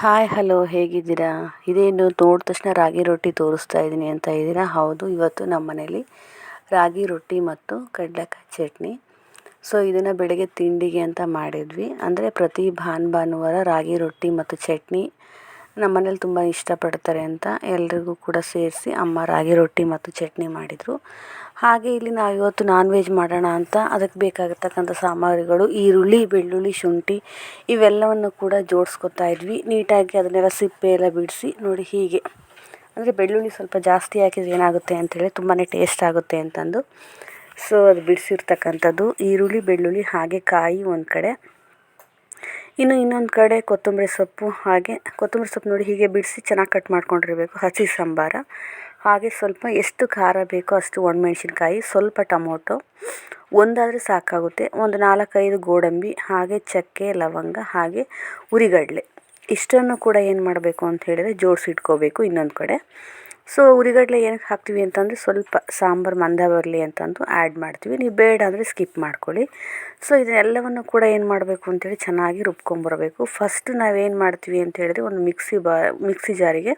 Hi hello ಹೇಗಿದ್ದೀರಾ? ಇದೇನು ನೋಡಿದ ತಕ್ಷಣ ರಾಗಿ ರೊಟ್ಟಿ ತೋರಿಸ್ತಾ ಇದ್ದೀನಿ ಅಂತ ಇದ್ದೀರಾ? ಹೌದು, ಇವತ್ತು ನಮ್ಮ ಮನೇಲಿ ರಾಗಿ ರೊಟ್ಟಿ ಮತ್ತು ಕಡಲೆಕಾಯಿ ಚಟ್ನಿ. ಸೊ ಇದನ್ನು ಬೆಳಗ್ಗೆ ತಿಂಡಿಗೆ ಅಂತ ಮಾಡಿದ್ವಿ. ಅಂದರೆ ಪ್ರತಿ ಭಾನು ಭಾನುವಾರ ರಾಗಿ ರೊಟ್ಟಿ ಮತ್ತು ಚಟ್ನಿ ನಮ್ಮ ಮನೇಲಿ ತುಂಬ ಇಷ್ಟಪಡ್ತಾರೆ ಅಂತ ಎಲ್ರಿಗೂ ಕೂಡ ಸೇರಿಸಿ ಅಮ್ಮ ರಾಗಿ ರೊಟ್ಟಿ ಮತ್ತು ಚಟ್ನಿ ಮಾಡಿದರು. ಹಾಗೆ ಇಲ್ಲಿ ನಾವು ಇವತ್ತು ನಾನ್ ವೆಜ್ ಮಾಡೋಣ ಅಂತ ಅದಕ್ಕೆ ಬೇಕಾಗಿರ್ತಕ್ಕಂಥ ಸಾಮಗ್ರಿಗಳು ಈರುಳ್ಳಿ, ಬೆಳ್ಳುಳ್ಳಿ, ಶುಂಠಿ ಇವೆಲ್ಲವನ್ನು ಕೂಡ ಜೋಡಿಸ್ಕೊತಾ ಇದ್ವಿ. ನೀಟಾಗಿ ಅದನ್ನೆಲ್ಲ ಸಿಪ್ಪೆ ಎಲ್ಲ ಬಿಡಿಸಿ ನೋಡಿ ಹೀಗೆ. ಅಂದರೆ ಬೆಳ್ಳುಳ್ಳಿ ಸ್ವಲ್ಪ ಜಾಸ್ತಿ ಹಾಕಿದ್ರೆ ಏನಾಗುತ್ತೆ ಅಂತೇಳಿ ತುಂಬಾ ಟೇಸ್ಟ್ ಆಗುತ್ತೆ ಅಂತಂದು. ಸೊ ಅದು ಬಿಡಿಸಿರ್ತಕ್ಕಂಥದ್ದು ಈರುಳ್ಳಿ, ಬೆಳ್ಳುಳ್ಳಿ ಹಾಗೆ ಕಾಯಿ ಒಂದು ಕಡೆ. ಇನ್ನು ಇನ್ನೊಂದು ಕಡೆ ಕೊತ್ತಂಬರಿ ಸೊಪ್ಪು, ಹಾಗೆ ಕೊತ್ತಂಬರಿ ಸೊಪ್ಪು ನೋಡಿ ಹೀಗೆ ಬಿಡಿಸಿ ಚೆನ್ನಾಗಿ ಕಟ್ ಮಾಡ್ಕೊಂಡಿರಬೇಕು, ಹಸಿ ಸಾಂಬಾರ. ಹಾಗೆ ಸ್ವಲ್ಪ ಎಷ್ಟು ಖಾರ ಬೇಕೋ ಅಷ್ಟು ಒಣಮೆಣ್ಸಿನ್ಕಾಯಿ, ಸ್ವಲ್ಪ ಟೊಮೊಟೊ, ಒಂದಾದರೆ ಸಾಕಾಗುತ್ತೆ. ಒಂದು ನಾಲ್ಕೈದು ಗೋಡಂಬಿ, ಹಾಗೆ ಚಕ್ಕೆ, ಲವಂಗ, ಹಾಗೆ ಉರಿಗಡಲೆ. ಇಷ್ಟನ್ನು ಕೂಡ ಏನು ಮಾಡಬೇಕು ಅಂತ ಹೇಳಿದರೆ ಜೋಡಿಸಿ ಇಟ್ಕೋಬೇಕು ಇನ್ನೊಂದು ಕಡೆ. ಸೊ ಉರಿಗಡಲೆ ಏನಕ್ಕೆ ಹಾಕ್ತೀವಿ ಅಂತಂದರೆ ಸ್ವಲ್ಪ ಸಾಂಬಾರು ಮಂದ ಬರಲಿ ಅಂತಂದು ಆ್ಯಡ್ ಮಾಡ್ತೀವಿ. ನೀವು ಬೇಡ ಅಂದರೆ ಸ್ಕಿಪ್ ಮಾಡ್ಕೊಳ್ಳಿ. ಸೊ ಇದನ್ನೆಲ್ಲವನ್ನು ಕೂಡ ಏನು ಮಾಡಬೇಕು ಅಂತೇಳಿ ಚೆನ್ನಾಗಿ ರುಬ್ಕೊಂಬರಬೇಕು ಫಸ್ಟ್ ನಾವೇನು ಮಾಡ್ತೀವಿ ಅಂತ ಹೇಳಿದ್ರೆ ಒಂದು ಮಿಕ್ಸಿ ಬಾ, ಮಿಕ್ಸಿ ಜಾರಿಗೆ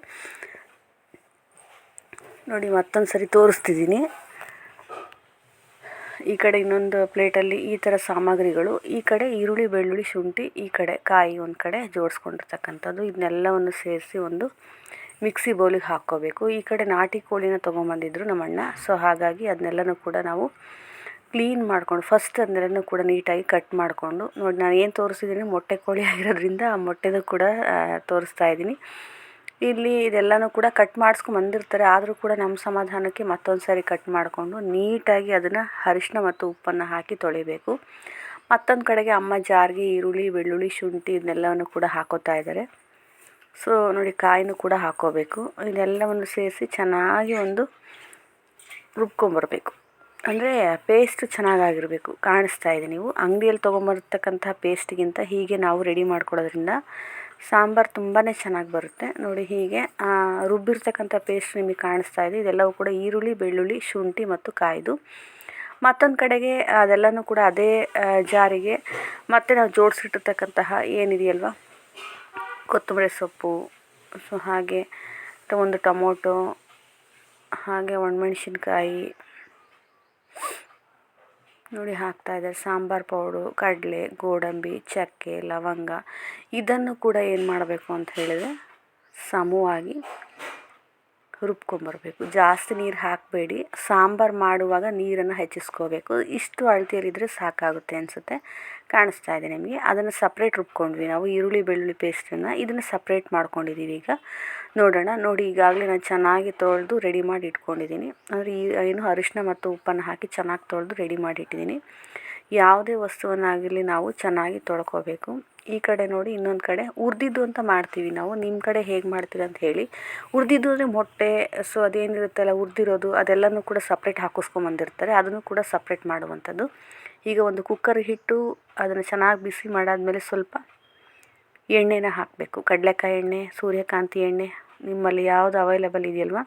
ನೋಡಿ ಮತ್ತೊಂದು ಸರಿ ತೋರಿಸ್ತಿದ್ದೀನಿ. ಈ ಕಡೆ ಇನ್ನೊಂದು ಪ್ಲೇಟಲ್ಲಿ ಈ ಥರ ಸಾಮಗ್ರಿಗಳು, ಈ ಕಡೆ ಈರುಳ್ಳಿ, ಬೆಳ್ಳುಳ್ಳಿ, ಶುಂಠಿ, ಈ ಕಡೆ ಕಾಯಿ ಒಂದು ಕಡೆ ಜೋಡಿಸ್ಕೊಂಡಿರ್ತಕ್ಕಂಥದ್ದು. ಇದನ್ನೆಲ್ಲವನ್ನು ಸೇರಿಸಿ ಒಂದು ಮಿಕ್ಸಿ ಬೌಲಿಗೆ ಹಾಕ್ಕೋಬೇಕು. ಈ ಕಡೆ ನಾಟಿ ಕೋಳಿನ ತೊಗೊಂಬಂದಿದ್ರು ನಮ್ಮಣ್ಣ. ಸೊ ಹಾಗಾಗಿ ಅದನ್ನೆಲ್ಲನೂ ಕೂಡ ನಾವು ಕ್ಲೀನ್ ಮಾಡಿಕೊಂಡು ಫಸ್ಟ್ ಅದನ್ನೆಲ್ಲನೂ ಕೂಡ ನೀಟಾಗಿ ಕಟ್ ಮಾಡಿಕೊಂಡು, ನೋಡಿ ನಾನು ಏನು ತೋರಿಸಿದ್ದೀನಿ ಮೊಟ್ಟೆ ಕೋಳಿ ಆಗಿರೋದ್ರಿಂದ ಆ ಮೊಟ್ಟೆದು ಕೂಡ ತೋರಿಸ್ತಾ ಇದ್ದೀನಿ ಇಲ್ಲಿ ಇದೆಲ್ಲನೂ ಕೂಡ ಕಟ್ ಮಾಡಿಸ್ಕೊಂಬಂದಿರ್ತಾರೆ ಆದರೂ ಕೂಡ ನಮ್ಮ ಸಮಾಧಾನಕ್ಕೆ ಮತ್ತೊಂದು ಸಾರಿ ಕಟ್ ಮಾಡಿಕೊಂಡು ನೀಟಾಗಿ ಅದನ್ನು ಅರಿಶಿನ ಮತ್ತು ಉಪ್ಪನ್ನು ಹಾಕಿ ತೊಳಿಬೇಕು. ಮತ್ತೊಂದು ಕಡೆಗೆ ಅಮ್ಮ ಜಾರಿಗೆ ಈರುಳ್ಳಿ, ಬೆಳ್ಳುಳ್ಳಿ, ಶುಂಠಿ ಇದನ್ನೆಲ್ಲವನ್ನು ಕೂಡ ಹಾಕೋತಾ ಇದ್ದಾರೆ. ಸೊ ನೋಡಿ ಕಾಯಿನೂ ಕೂಡ ಹಾಕ್ಕೋಬೇಕು ಇದೆಲ್ಲವನ್ನು ಸೇರಿಸಿ ಚೆನ್ನಾಗಿ ಒಂದು ರುಬ್ಕೊಂಬರಬೇಕು. ಅಂದರೆ ಪೇಸ್ಟ್ ಚೆನ್ನಾಗಾಗಿರಬೇಕು. ಕಾಣಿಸ್ತಾ ಇದೆ ನೀವು. ಅಂಗಡಿಯಲ್ಲಿ ತೊಗೊಂಬರ್ತಕ್ಕಂಥ ಪೇಸ್ಟ್ಗಿಂತ ಹೀಗೆ ನಾವು ರೆಡಿ ಮಾಡ್ಕೊಳ್ಳೋದ್ರಿಂದ ಸಾಂಬಾರು ತುಂಬಾ ಚೆನ್ನಾಗಿ ಬರುತ್ತೆ. ನೋಡಿ ಹೀಗೆ ರುಬ್ಬಿರ್ತಕ್ಕಂಥ ಪೇಸ್ಟ್ ನಿಮಗೆ ಕಾಣಿಸ್ತಾ ಇದೆ. ಇದೆಲ್ಲವೂ ಕೂಡ ಈರುಳ್ಳಿ, ಬೆಳ್ಳುಳ್ಳಿ, ಶುಂಠಿ ಮತ್ತು ಕಾಯ್ದು. ಮತ್ತೊಂದು ಕಡೆಗೆ ಅದೆಲ್ಲನೂ ಕೂಡ ಅದೇ ಜಾರಿಗೆ ಮತ್ತೆ ನಾವು ಜೋಡಿಸಿಟ್ಟಿರ್ತಕ್ಕಂತಹ ಏನಿದೆಯಲ್ವ? ಕೊತ್ತಂಬರಿ ಸೊಪ್ಪು, ಸೊ ಹಾಗೆ ಒಂದು ಟೊಮೊಟೊ, ಹಾಗೆ ಒಣಮೆಣ್ಸಿನ್ಕಾಯಿ. ನೋಡಿ ಹಾಕ್ತಾ ಇದ್ದಾರೆ. ಸಾಂಬಾರು ಪೌಡು, ಕಡಲೆ, ಗೋಡಂಬಿ, ಚಕ್ಕೆ, ಲವಂಗ. ಇದನ್ನು ಕೂಡ ಏನು ಮಾಡಬೇಕು ಅಂತ ಹೇಳಿದರೆ, ಸಮವಾಗಿ ರುಬ್ಕೊಂಬರ್ಬೇಕು ಜಾಸ್ತಿ ನೀರು ಹಾಕಬೇಡಿ. ಸಾಂಬಾರು ಮಾಡುವಾಗ ನೀರನ್ನು ಹೆಚ್ಚಿಸ್ಕೋಬೇಕು. ಇಷ್ಟು ಅಳತೆಯಲ್ಲಿದ್ದರೆ ಸಾಕಾಗುತ್ತೆ ಅನಿಸುತ್ತೆ. ಕಾಣಿಸ್ತಾ ಇದೆ ನಿಮಗೆ. ಅದನ್ನು ಸಪ್ರೇಟ್ ರುಬ್ಕೊಂಡ್ವಿ ನಾವು. ಈರುಳ್ಳಿ, ಬೆಳ್ಳುಳ್ಳಿ ಪೇಸ್ಟನ್ನು ಇದನ್ನು ಸಪ್ರೇಟ್ ಮಾಡ್ಕೊಂಡಿದ್ದೀವಿ ಈಗ. ನೋಡೋಣ. ನೋಡಿ, ಈಗಾಗಲೇ ನಾನು ಚೆನ್ನಾಗಿ ತೊಳೆದು ರೆಡಿ ಮಾಡಿ ಇಟ್ಕೊಂಡಿದ್ದೀನಿ ಅಂದರೆ ಈ ಏನು ಅರಿಶಿನ ಮತ್ತು ಉಪ್ಪನ್ನು ಹಾಕಿ ಚೆನ್ನಾಗಿ ತೊಳೆದು ರೆಡಿ ಮಾಡಿ ಇಟ್ಟಿದ್ದೀನಿ ಯಾವುದೇ ವಸ್ತುವನ್ನಾಗಲಿ ನಾವು ಚೆನ್ನಾಗಿ ತೊಳ್ಕೊಬೇಕು. ಈ ಕಡೆ ನೋಡಿ ಇನ್ನೊಂದು ಕಡೆ. ಉರ್ದಿದ್ದು ಅಂತ ಮಾಡ್ತೀವಿ ನಾವು. ನಿಮ್ಮ ಕಡೆ ಹೇಗೆ ಮಾಡ್ತೀರ ಅಂತ ಹೇಳಿ. ಉರ್ದಿದ್ದು ಅಂದರೆ ಮೊಟ್ಟೆ, ಸೊ ಅದೇನಿರುತ್ತಲ್ಲ ಉರ್ದಿರೋದು, ಅದೆಲ್ಲನೂ ಕೂಡ ಸಪ್ರೇಟ್ ಹಾಕಿಸ್ಕೊಂಬಂದಿರ್ತಾರೆ ಅದನ್ನು ಕೂಡ ಸಪ್ರೇಟ್ ಮಾಡುವಂಥದ್ದು. ಈಗ ಒಂದು ಕುಕ್ಕರ್ ಹಿಟ್ಟು, ಅದನ್ನು ಚೆನ್ನಾಗಿ ಬಿಸಿ ಮಾಡಾದಮೇಲೆ ಸ್ವಲ್ಪ ಎಣ್ಣೆನ ಹಾಕಬೇಕು. ಕಡಲೆಕಾಯಿ ಎಣ್ಣೆ, ಸೂರ್ಯಕಾಂತಿ ಎಣ್ಣೆ, ನಿಮ್ಮಲ್ಲಿ ಯಾವುದು ಅವೈಲೇಬಲ್ ಇದೆಯಲ್ವ?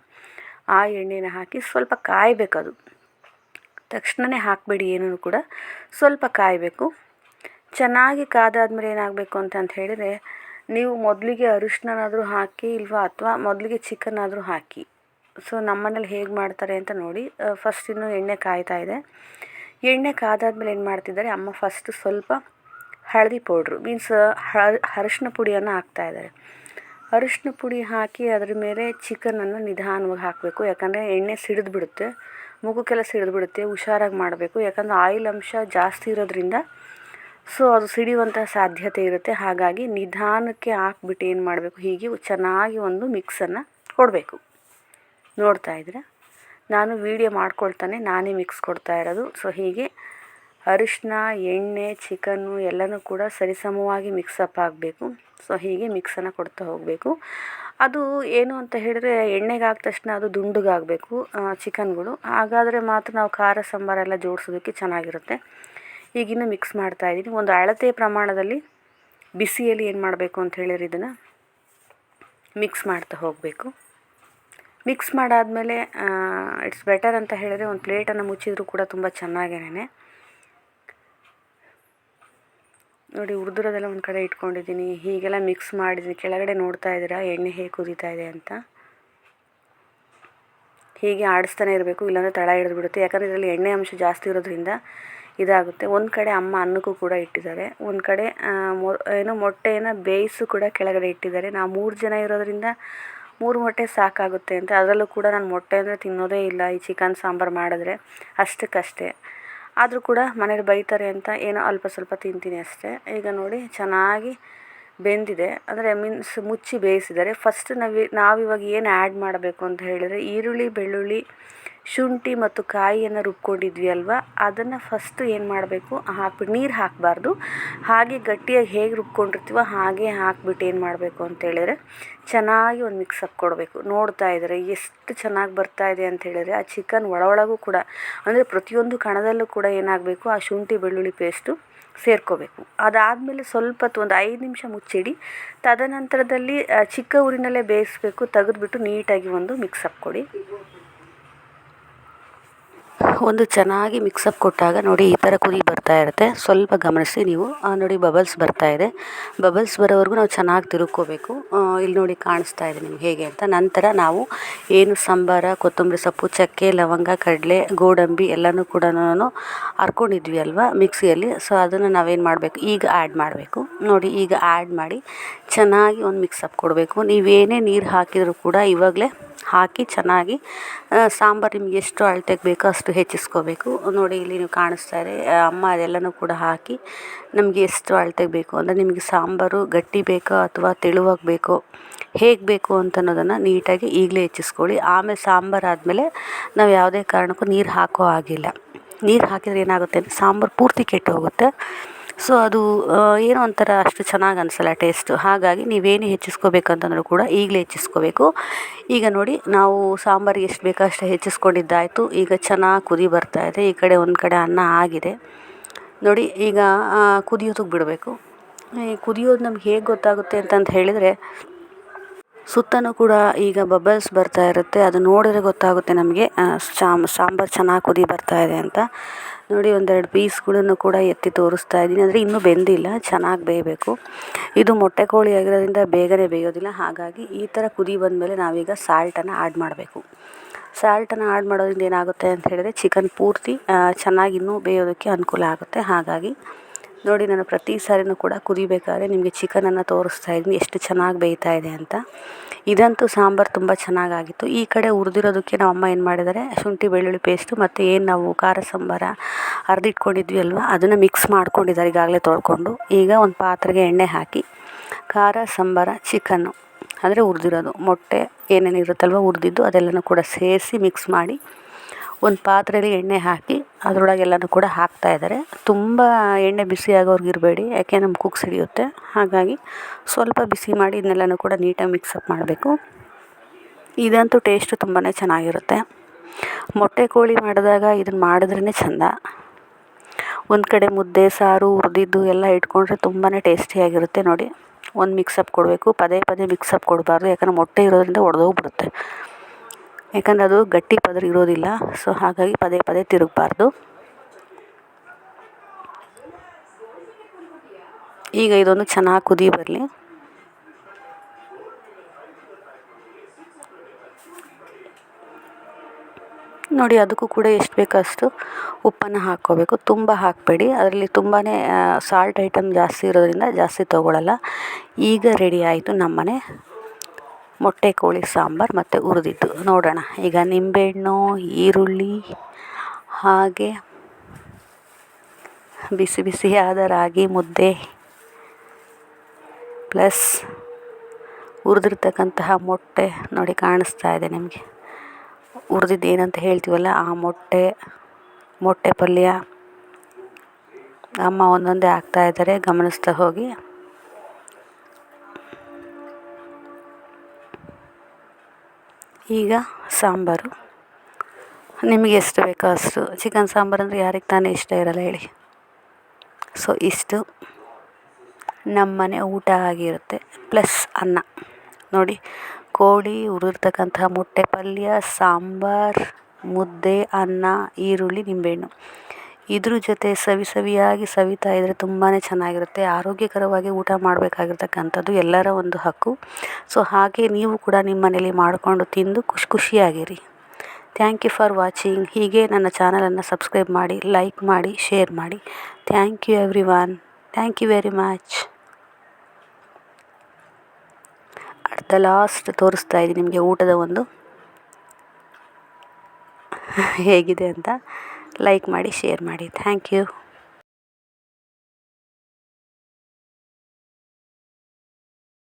ಆ ಎಣ್ಣೆನ ಹಾಕಿ ಸ್ವಲ್ಪ ಕಾಯಬೇಕು ಅದು ತಕ್ಷಣವೇ ಹಾಕಬೇಡಿ ಏನೂ ಕೂಡ. ಸ್ವಲ್ಪ ಕಾಯಬೇಕು. ಚೆನ್ನಾಗಿ ಕಾದಾದ್ಮೇಲೆ ಏನಾಗಬೇಕು ಅಂತ ಹೇಳಿದರೆ, ನೀವು ಮೊದಲಿಗೆ ಅರಿಶಿನನಾದರೂ ಹಾಕಿ ಇಲ್ವಾ ಅಥವಾ ಮೊದಲಿಗೆ ಚಿಕನ್ ಆದರೂ ಹಾಕಿ. ಸೊ ನಮ್ಮನೇಲಿ ಹೇಗೆ ಮಾಡ್ತಾರೆ ಅಂತ ನೋಡಿ. ಫಸ್ಟ್ ಇನ್ನೂ ಎಣ್ಣೆ ಕಾಯ್ತಾ ಇದೆ. ಎಣ್ಣೆ ಕಾದಾದ್ಮೇಲೆ ಏನು ಮಾಡ್ತಿದ್ದಾರೆ, ಅಮ್ಮ ಫಸ್ಟ್ ಸ್ವಲ್ಪ ಹಳದಿ ಪೌಡ್ರು ಮೀನ್ಸ್ ಅರಿಶಿನ ಪುಡಿಯನ್ನು ಹಾಕ್ತಾ ಇದ್ದಾರೆ. ಅರಿಶಿನ ಪುಡಿ ಹಾಕಿ ಅದ್ರ ಮೇಲೆ ಚಿಕನನ್ನು ನಿಧಾನವಾಗಿ ಹಾಕಬೇಕು. ಯಾಕಂದರೆ ಎಣ್ಣೆ ಸಿಡಿದು ಬಿಡುತ್ತೆ ಮುಖಕ್ಕೆಲ್ಲ ಸಿಡಿದು ಬಿಡುತ್ತೆ ಹುಷಾರಾಗಿ ಮಾಡಬೇಕು. ಯಾಕಂದರೆ ಆಯಿಲ್ ಅಂಶ ಜಾಸ್ತಿ ಇರೋದ್ರಿಂದ ಸೊ ಅದು ಸಿಡಿಯುವಂಥ ಸಾಧ್ಯತೆ ಇರುತ್ತೆ. ಹಾಗಾಗಿ ನಿಧಾನಕ್ಕೆ ಹಾಕ್ಬಿಟ್ಟು ಏನು ಮಾಡಬೇಕು? ಹೀಗೆ ಚೆನ್ನಾಗಿ ಒಂದು ಮಿಕ್ಸನ್ನು ಕೊಡಬೇಕು. ನೋಡ್ತಾ ಇದ್ರೆ ನಾನು ವೀಡಿಯೋ ಮಾಡ್ಕೊಳ್ತಾನೆ, ನಾನೇ ಮಿಕ್ಸ್ ಕೊಡ್ತಾ ಇರೋದು. ಸೊ ಹೀಗೆ ಅರಿಶಿನ ಎಣ್ಣೆ ಚಿಕನ್ನು ಎಲ್ಲನೂ ಕೂಡ ಸರಿಸಮವಾಗಿ ಮಿಕ್ಸಪ್ ಆಗಬೇಕು. ಸೊ ಹೀಗೆ ಮಿಕ್ಸನ್ನು ಕೊಡ್ತಾ ಹೋಗಬೇಕು. ಅದು ಏನು ಅಂತ ಹೇಳಿದ್ರೆ ಎಣ್ಣೆಗೆ ಹಾಕಿದ ತಕ್ಷಣ ಅದು ದುಂಡುಗಾಗಬೇಕು ಚಿಕನ್ಗಳು ಹಾಗಾದರೆ ಮಾತ್ರ ನಾವು ಖಾರ, ಸಾಂಬಾರೆಲ್ಲ ಜೋಡಿಸೋದಕ್ಕೆ ಚೆನ್ನಾಗಿರುತ್ತೆ. ಈಗಿನ್ನೂ ಮಿಕ್ಸ್ ಮಾಡ್ತಾ ಇದ್ದೀನಿ. ಒಂದು ಅಳತೆ ಪ್ರಮಾಣದಲ್ಲಿ ಬಿಸಿಯಲ್ಲಿ ಏನು ಮಾಡಬೇಕು ಅಂತ ಹೇಳಿದ್ರೆ ಇದನ್ನು ಮಿಕ್ಸ್ ಮಾಡ್ತಾ ಹೋಗಬೇಕು. ಮಿಕ್ಸ್ ಮಾಡಾದಮೇಲೆ ಇಟ್ಸ್ ಬೆಟರ್ ಅಂತ ಹೇಳಿದ್ರೆ ಒಂದು ಪ್ಲೇಟನ್ನು ಮುಚ್ಚಿದರೂ ಕೂಡ ತುಂಬ ಚೆನ್ನಾಗೇನೆ. ನೋಡಿ ಹುರಿದಿರೋದೆಲ್ಲ ಒಂದು ಕಡೆ ಇಟ್ಕೊಂಡಿದ್ದೀನಿ. ಹೀಗೆಲ್ಲ ಮಿಕ್ಸ್ ಮಾಡಿದ್ದೀನಿ. ಕೆಳಗಡೆ ನೋಡ್ತಾ ಇದ್ದೀರಾ? ಎಣ್ಣೆ ಹೇಗೆ ಕುದೀತಾ ಇದೆ ಅಂತ. ಹೀಗೆ ಆಡಿಸ್ತಾನೆ ಇರಬೇಕು. ಇಲ್ಲಾಂದರೆ ತಳ ಹಿಡಿದು ಬಿಡುತ್ತೆ ಯಾಕಂದರೆ ಇದರಲ್ಲಿ ಎಣ್ಣೆ ಅಂಶ ಜಾಸ್ತಿ ಇರೋದ್ರಿಂದ ಇದಾಗುತ್ತೆ. ಒಂದು ಕಡೆ ಅಮ್ಮ ಅನ್ನಕ್ಕೂ ಕೂಡ ಇಟ್ಟಿದ್ದಾರೆ. ಒಂದು ಕಡೆ ಏನು ಮೊಟ್ಟೆಯನ್ನು ಬೇಯಿಸು ಕೂಡ ಕೆಳಗಡೆ ಇಟ್ಟಿದ್ದಾರೆ. ನಾವು ಮೂರು ಜನ ಇರೋದರಿಂದ ಮೂರು ಮೊಟ್ಟೆ ಸಾಕಾಗುತ್ತೆ ಅಂತ. ಅದರಲ್ಲೂ ಕೂಡ ನಾನು ಮೊಟ್ಟೆ ಅಂದರೆ ತಿನ್ನೋದೇ ಇಲ್ಲ. ಈ ಚಿಕನ್ ಸಾಂಬಾರು ಮಾಡಿದ್ರೆ ಅಷ್ಟಕ್ಕಷ್ಟೇ. ಆದರೂ ಕೂಡ ಮನೇಲಿ ಬೈತಾರೆ ಅಂತ ಏನೋ ಅಲ್ಪ ಸ್ವಲ್ಪ ತಿಂತೀನಿ ಅಷ್ಟೇ. ಈಗ ನೋಡಿ, ಚೆನ್ನಾಗಿ ಬೆಂದಿದೆ. ಅಂದರೆ ಮೀನ್ಸ್ ಮುಚ್ಚಿ ಬೇಯಿಸಿದ್ದಾರೆ ಫಸ್ಟ್ ನಾವು ನಾವಿವಾಗ ಏನು ಆ್ಯಡ್ ಮಾಡಬೇಕು ಅಂತ ಹೇಳಿದರೆ ಈರುಳ್ಳಿ, ಬೆಳ್ಳುಳ್ಳಿ, ಶುಂಠಿ ಮತ್ತು ಕಾಯಿಯನ್ನು ರುಬ್ಕೊಂಡಿದ್ವಿ ಅಲ್ವಾ? ಅದನ್ನು ಫಸ್ಟ್ ಏನು ಮಾಡಬೇಕು? ಹಾಕ್ಬಿಟ್ಟು ನೀರು ಹಾಕಬಾರ್ದು. ಹಾಗೆ ಗಟ್ಟಿಯಾಗಿ ಹೇಗೆ ರುಬ್ಕೊಂಡಿರ್ತೀವೋ ಹಾಗೆ ಹಾಕ್ಬಿಟ್ಟು ಏನು ಮಾಡಬೇಕು ಅಂತೇಳಿದರೆ ಚೆನ್ನಾಗಿ ಒಂದು ಮಿಕ್ಸಪ್ ಕೊಡಬೇಕು. ನೋಡ್ತಾ ಇದ್ದಾರೆ ಎಷ್ಟು ಚೆನ್ನಾಗಿ ಬರ್ತಾ ಇದೆ ಅಂತ ಹೇಳಿದರೆ ಆ ಚಿಕನ್ ಒಳ ಒಳಗೂ ಕೂಡ, ಅಂದರೆ ಪ್ರತಿಯೊಂದು ಕಣದಲ್ಲೂ ಕೂಡ ಏನಾಗಬೇಕು ಆ ಶುಂಠಿ, ಬೆಳ್ಳುಳ್ಳಿ ಪೇಸ್ಟು ಸೇರ್ಕೋಬೇಕು. ಅದಾದಮೇಲೆ ಸ್ವಲ್ಪ ಹೊತ್ತು ಒಂದು ಐದು ನಿಮಿಷ ಮುಚ್ಚಿಡಿ. ತದನಂತರದಲ್ಲಿ ಚಿಕ್ಕ ಊರಿನಲ್ಲೇ ಬೇಯಿಸಬೇಕು. ತೆಗೆದ್ಬಿಟ್ಟು ನೀಟಾಗಿ ಒಂದು ಮಿಕ್ಸಪ್ ಕೊಡಿ. ಒಂದು ಚೆನ್ನಾಗಿ ಮಿಕ್ಸಪ್ ಕೊಟ್ಟಾಗ ನೋಡಿ ಈ ಥರ ಕುದಿ ಬರ್ತಾ ಇರುತ್ತೆ. ಸ್ವಲ್ಪ ಗಮನಿಸಿ ನೀವು. ನೋಡಿ ಬಬಲ್ಸ್ ಬರ್ತಾ ಇದೆ. ಬಬಲ್ಸ್ ಬರೋವರೆಗೂ ನಾವು ಚೆನ್ನಾಗಿ ತಿರುಕೋಬೇಕು ಇಲ್ಲಿ ನೋಡಿ ಕಾಣಿಸ್ತಾ ಇದೆ ನಿಮ್ಗೆ ಹೇಗೆ ಅಂತ. ನಂತರ ನಾವು ಏನು ಸಾಂಬಾರ, ಕೊತ್ತಂಬರಿ ಸೊಪ್ಪು, ಚಕ್ಕೆ, ಲವಂಗ, ಕಡಲೆ, ಗೋಡಂಬಿ ಎಲ್ಲನೂ ಕೂಡ ಹರ್ಕೊಂಡಿದ್ವಿ ಅಲ್ವಾ ಮಿಕ್ಸಿಯಲ್ಲಿ ಸೊ ಅದನ್ನು ನಾವೇನು ಮಾಡಬೇಕು? ಈಗ ಆ್ಯಡ್ ಮಾಡಬೇಕು. ನೋಡಿ ಈಗ ಆ್ಯಡ್ ಮಾಡಿ ಚೆನ್ನಾಗಿ ಒಂದು ಮಿಕ್ಸಪ್ ಕೊಡಬೇಕು. ನೀವೇನೇ ನೀರು ಹಾಕಿದರೂ ಕೂಡ ಇವಾಗಲೇ ಹಾಕಿ ಚೆನ್ನಾಗಿ ಸಾಂಬಾರು ನಿಮ್ಗೆ ಎಷ್ಟು ಅಳತೆಗೆ ಬೇಕೋ ಅಷ್ಟು ಹೆಚ್ಚಿಸ್ಕೋಬೇಕು. ನೋಡಿ, ಇಲ್ಲಿ ನೀವು ಕಾಣಿಸ್ತಾ ಇದೆ ಅಮ್ಮ ಅದೆಲ್ಲನೂ ಕೂಡ ಹಾಕಿ ನಮಗೆ ಎಷ್ಟು ಅಳತೆಗೆ ಬೇಕು ಅಂದರೆ ನಿಮಗೆ ಸಾಂಬಾರು ಗಟ್ಟಿ ಬೇಕೋ ಅಥವಾ ತೆಳುವಾಗಿ ಬೇಕೋ, ಹೇಗೆ ಬೇಕು ಅಂತ ಅನ್ನೋದನ್ನು ನೀಟಾಗಿ ಈಗಲೇ ಹೆಚ್ಚಿಸ್ಕೊಳ್ಳಿ. ಆಮೇಲೆ ಸಾಂಬಾರು ಆದಮೇಲೆ ನಾವು ಯಾವುದೇ ಕಾರಣಕ್ಕೂ ನೀರು ಹಾಕೋ ಹಾಗಿಲ್ಲ. ನೀರು ಹಾಕಿದರೆ ಏನಾಗುತ್ತೆ ಅಂದರೆ ಸಾಂಬಾರು ಪೂರ್ತಿ ಕೆಟ್ಟು ಹೋಗುತ್ತೆ. ಸೊ ಅದು ಏನೋ ಒಂಥರ ಅಷ್ಟು ಚೆನ್ನಾಗಿ ಅನಿಸಲ್ಲ ಟೇಸ್ಟು ಹಾಗಾಗಿ ನೀವೇನು ಹೆಚ್ಚಿಸ್ಕೋಬೇಕಂತಂದ್ರೂ ಕೂಡ ಈಗಲೇ ಹೆಚ್ಚಿಸ್ಕೋಬೇಕು. ಈಗ ನೋಡಿ, ನಾವು ಸಾಂಬಾರಿಗೆ ಎಷ್ಟು ಬೇಕೋ ಅಷ್ಟು ಹೆಚ್ಚಿಸ್ಕೊಂಡಿದ್ದಾಯಿತು. ಈಗ ಚೆನ್ನಾಗಿ ಕುದಿ ಬರ್ತಾ ಇದೆ. ಈ ಕಡೆ ಒಂದು ಕಡೆ ಅನ್ನ ಆಗಿದೆ. ನೋಡಿ, ಈಗ ಕುದಿಯೋದಕ್ಕೆ ಬಿಡಬೇಕು. ಕುದಿಯೋದು ನಮ್ಗೆ ಹೇಗೆ ಗೊತ್ತಾಗುತ್ತೆ ಅಂತಂದು ಹೇಳಿದರೆ ಸುತ್ತಲೂ ಕೂಡ ಈಗ ಬಬಲ್ಸ್ ಬರ್ತಾ ಇರುತ್ತೆ. ಅದು ನೋಡಿದ್ರೆ ಗೊತ್ತಾಗುತ್ತೆ ನಮಗೆ. ಸಾಂಬಾರು ಚೆನ್ನಾಗಿ ಕುದಿ ಬರ್ತಾ ಇದೆ ಅಂತ. ನೋಡಿ, ಒಂದೆರಡು ಪೀಸ್ಗಳನ್ನು ಕೂಡ ಎತ್ತಿ ತೋರಿಸ್ತಾ ಇದ್ದೀನಿ. ಅಂದರೆ ಇನ್ನೂ ಬೆಂದಿಲ್ಲ, ಚೆನ್ನಾಗಿ ಬೇಯಬೇಕು. ಇದು ಮೊಟ್ಟೆ ಕೋಳಿ ಆಗಿರೋದ್ರಿಂದ ಬೇಗನೆ ಬೇಯೋದಿಲ್ಲ. ಹಾಗಾಗಿ ಈ ಥರ ಕುದಿ ಬಂದಮೇಲೆ ನಾವೀಗ ಸಾಲ್ಟನ್ನು ಆ್ಯಡ್ ಮಾಡಬೇಕು. ಸಾಲ್ಟನ್ನು ಆ್ಯಡ್ ಮಾಡೋದ್ರಿಂದ ಏನಾಗುತ್ತೆ ಅಂತ ಹೇಳಿದ್ರೆ ಚಿಕನ್ ಪೂರ್ತಿ ಚೆನ್ನಾಗಿ ಇನ್ನೂ ಬೇಯೋದಕ್ಕೆ ಅನುಕೂಲ ಆಗುತ್ತೆ. ಹಾಗಾಗಿ ನೋಡಿ, ನಾನು ಪ್ರತಿ ಸಾರಿನೂ ಕೂಡ ಕುದಿಬೇಕಾದ್ರೆ ನಿಮಗೆ ಚಿಕನನ್ನು ತೋರಿಸ್ತಾ ಇದ್ದೀನಿ. ಎಷ್ಟು ಚೆನ್ನಾಗಿ ಬೇಯ್ತಾ ಇದೆ ಅಂತ. ಇದಂತೂ ಸಾಂಬಾರು ತುಂಬ ಚೆನ್ನಾಗಾಗಿತ್ತು. ಈ ಕಡೆ ಹುರಿದಿರೋದಕ್ಕೆ ನಮ್ಮ ಅಮ್ಮ ಏನು ಮಾಡಿದ್ದಾರೆ, ಶುಂಠಿ, ಬೆಳ್ಳುಳ್ಳಿ ಪೇಸ್ಟು ಮತ್ತು ಏನು ನಾವು ಖಾರ ಸಾಂಬಾರ ಅರ್ದಿಟ್ಕೊಂಡಿದ್ವಿ ಅಲ್ವಾ, ಅದನ್ನು ಮಿಕ್ಸ್ ಮಾಡ್ಕೊಂಡಿದ್ದಾರೆ ಈಗಾಗಲೇ ತೊಳ್ಕೊಂಡು. ಈಗ ಒಂದು ಪಾತ್ರೆಗೆ ಎಣ್ಣೆ ಹಾಕಿ, ಖಾರ ಸಾಂಬಾರ, ಚಿಕನ್ನು, ಅಂದರೆ ಹುರಿದಿರೋದು. ಮೊಟ್ಟೆ ಏನೇನಿರುತ್ತಲ್ವ ಹುರಿದಿದ್ದು ಅದೆಲ್ಲನೂ ಕೂಡ ಸೇರಿಸಿ ಮಿಕ್ಸ್ ಮಾಡಿ ಒಂದು ಪಾತ್ರೆಯಲ್ಲಿ ಎಣ್ಣೆ ಹಾಕಿ ಅದರೊಳಗೆಲ್ಲನೂ ಕೂಡ ಹಾಕ್ತಾಯಿದ್ದಾರೆ ತುಂಬ ಎಣ್ಣೆ ಬಿಸಿ ಆಗೋರ್ಗೆ ಇರಬೇಡಿ, ಯಾಕೆ ನಮ್ಮ ಕುಕ್ ಸಿಡಿಯುತ್ತೆ ಹಾಗಾಗಿ ಸ್ವಲ್ಪ ಬಿಸಿ ಮಾಡಿ ಇದನ್ನೆಲ್ಲನೂ ಕೂಡ ನೀಟಾಗಿ ಮಿಕ್ಸಪ್ ಮಾಡಬೇಕು. ಇದಂತೂ ಟೇಸ್ಟು ತುಂಬಾ ಚೆನ್ನಾಗಿರುತ್ತೆ. ಮೊಟ್ಟೆ ಕೋಳಿ ಮಾಡಿದಾಗ ಇದನ್ನು ಮಾಡಿದ್ರೇ ಚೆಂದ. ಒಂದು ಕಡೆ ಮುದ್ದೆ, ಸಾರು, ಹುರಿದಿದ್ದು ಎಲ್ಲ ಇಟ್ಕೊಂಡ್ರೆ ತುಂಬಾ ಟೇಸ್ಟಿಯಾಗಿರುತ್ತೆ ನೋಡಿ. ಒಂದು ಮಿಕ್ಸಪ್ ಕೊಡಬೇಕು, ಪದೇ ಪದೇ ಮಿಕ್ಸಪ್ ಕೊಡಬಾರ್ದು, ಯಾಕಂದರೆ ಮೊಟ್ಟೆ ಇರೋದ್ರಿಂದ ಒಡೆದೋಗ್ಬಿಡುತ್ತೆ. ಯಾಕಂದರೆ ಅದು ಗಟ್ಟಿ ಪದರ ಇರೋದಿಲ್ಲ. ಸೊ ಹಾಗಾಗಿ ಪದೇ ಪದೇ ತಿರುಗಬಾರ್ದು. ಈಗ ಇದೊಂದು ಚೆನ್ನಾಗಿ ಕುದಿ ಬರಲಿ. ನೋಡಿ, ಅದಕ್ಕೂ ಕೂಡ ಎಷ್ಟು ಬೇಕೋ ಅಷ್ಟು ಉಪ್ಪನ್ನು ಹಾಕ್ಕೋಬೇಕು. ತುಂಬ ಹಾಕಬೇಡಿ. ಅದರಲ್ಲಿ ತುಂಬಾ ಸಾಲ್ಟ್ ಐಟಮ್ ಜಾಸ್ತಿ ಇರೋದ್ರಿಂದ ಜಾಸ್ತಿ ತೊಗೊಳಲ್ಲ. ಈಗ ರೆಡಿ ಆಯಿತು ನಮ್ಮನೆ. ಮೊಟ್ಟೆ, ಕೋಳಿ, ಸಾಂಬಾರು ಮತ್ತು ಹುರಿದಿದ್ದು ನೋಡೋಣ. ಈಗ ನಿಂಬೆಹಣ್ಣು, ಈರುಳ್ಳಿ, ಹಾಗೆ ಬಿಸಿ ಬಿಸಿಯಾದ ರಾಗಿ, ಮುದ್ದೆ, ಪ್ಲಸ್ ಹುರಿದಿರ್ತಕ್ಕಂತಹ ಮೊಟ್ಟೆ ನೋಡಿ ಕಾಣಿಸ್ತಾ ಇದೆ ನಿಮಗೆ. ಹುರಿದಿದ್ದು ಏನಂತ ಹೇಳ್ತೀವಲ್ಲ, ಆ ಮೊಟ್ಟೆ ಮೊಟ್ಟೆ ಪಲ್ಯ ಅಮ್ಮ ಒಂದೊಂದೇ ಹಾಕ್ತಾಯಿದ್ದಾರೆ ಗಮನಿಸ್ತಾ ಹೋಗಿ. ಈಗ ಸಾಂಬಾರು. ನಿಮಗೆ ಎಷ್ಟು ಬೇಕೋ ಅಷ್ಟು. ಚಿಕನ್ ಸಾಂಬಾರು ಅಂದರೆ ಯಾರಿಗೆ ತಾನೇ ಇಷ್ಟ ಇರಲ್ಲ ಹೇಳಿ. ಸೊ ಇಷ್ಟು. ನಮ್ಮನೆ ಊಟ ಆಗಿರುತ್ತೆ. ಪ್ಲಸ್ ಅನ್ನ. ನೋಡಿ, ಕೋಳಿ ಹುರಿದಿರ್ತಕ್ಕಂತಹ ಮೊಟ್ಟೆ ಪಲ್ಯ, ಸಾಂಬಾರು, ಮುದ್ದೆ, ಅನ್ನ, ಈರುಳ್ಳಿ, ನಿಂಬೆಹಣ್ಣು. ಇದ್ರ ಜೊತೆ ಸವಿ ಸವಿಯಾಗಿ ಸವಿತಾ ಇದ್ದರೆ ತುಂಬಾ ಚೆನ್ನಾಗಿರುತ್ತೆ. ಆರೋಗ್ಯಕರವಾಗಿ ಊಟ ಮಾಡಬೇಕಾಗಿರ್ತಕ್ಕಂಥದ್ದು ಎಲ್ಲರ ಒಂದು ಹಕ್ಕು. ಸೊ ಹಾಗೆ ನೀವು ಕೂಡ ನಿಮ್ಮ ಮನೇಲಿ ಮಾಡಿಕೊಂಡು ತಿಂದು ಖುಷಿ ಖುಷಿಯಾಗಿರಿ. ಥ್ಯಾಂಕ್ ಯು ಫಾರ್ ವಾಚಿಂಗ್ ಹೀಗೆ ನನ್ನ ಚಾನಲನ್ನು ಸಬ್ಸ್ಕ್ರೈಬ್ ಮಾಡಿ ಲೈಕ್ ಮಾಡಿ ಶೇರ್ ಮಾಡಿ. Thank you everyone thank you very much ಅರ್ಧ ಲಾಸ್ಟ್ ತೋರಿಸ್ತಾ ಇದ್ದೀನಿ ನಿಮಗೆ ಊಟದ ಒಂದು. ಹೇಗಿದೆ ಅಂತ. ಲೈಕ್ ಮಾಡಿ ಶೇರ್ ಮಾಡಿ. Thank you